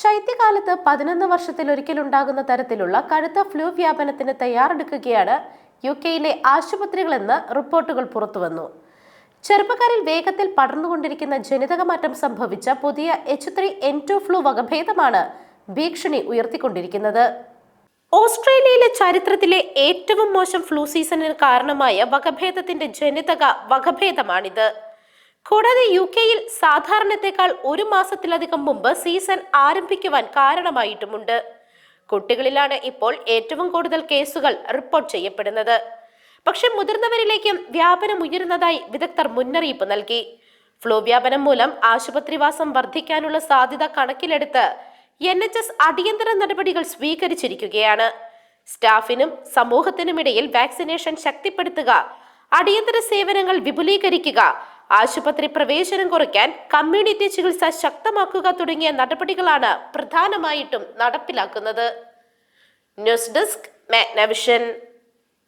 ശൈത്യകാലത്ത് പതിനൊന്ന് ഉണ്ടാകുന്ന തരത്തിലുള്ള കടുത്ത ഫ്ലൂ വ്യാപനത്തിന് തയ്യാറെടുക്കുകയാണ് യു കെയിലെ ആശുപത്രികളെന്ന് റിപ്പോർട്ടുകൾ പുറത്തുവന്നു. ചെറുപ്പക്കാരിൽ വേഗത്തിൽ പടർന്നുകൊണ്ടിരിക്കുന്ന ജനിതക മാറ്റം സംഭവിച്ച പുതിയ H three N two flu വകഭേദമാണ് ഭീഷണി ഉയർത്തിക്കൊണ്ടിരിക്കുന്നത്. ഓസ്ട്രേലിയയിലെ ചരിത്രത്തിലെ ഏറ്റവും മോശം ഫ്ലൂ സീസണിന് കാരണമായ വകഭേദത്തിന്റെ ജനിതക വകഭേദമാണിത്. കൂടാതെ യു കെയിൽ സാധാരണത്തെക്കാൾ ഒരു മാസത്തിലധികം മുമ്പ് സീസൺ ആരംഭിക്കുവാൻ കാരണമായിട്ടുമുണ്ട്. കുട്ടികളിലാണ് ഇപ്പോൾ ഏറ്റവും കൂടുതൽ കേസുകൾ റിപ്പോർട്ട് ചെയ്യപ്പെടുന്നത്. പക്ഷെ മുതിർന്നവരിലേക്കും വ്യാപനം ഉയരുന്നതായി വിദഗ്ധർ മുന്നറിയിപ്പ് നൽകി. ഫ്ലൂ വ്യാപനം മൂലം ആശുപത്രിവാസം വർദ്ധിക്കാനുള്ള സാധ്യത കണക്കിലെടുത്ത് എൻ എച്ച് എസ് അടിയന്തര നടപടികൾ സ്വീകരിച്ചിരിക്കുകയാണ്. സ്റ്റാഫിനും സമൂഹത്തിനുമിടയിൽ വാക്സിനേഷൻ ശക്തിപ്പെടുത്തുക അടിയന്തര സേവനങ്ങൾ വിപുലീകരിക്കുക ആശുപത്രി പ്രവേശനം കുറയ്ക്കാൻ കമ്മ്യൂണിറ്റി ചികിത്സ ശക്തമാക്കുക തുടങ്ങിയ നടപടികളാണ് പ്രധാനമായിട്ടും നടപ്പിലാക്കുന്നത്. News desk Magnavision.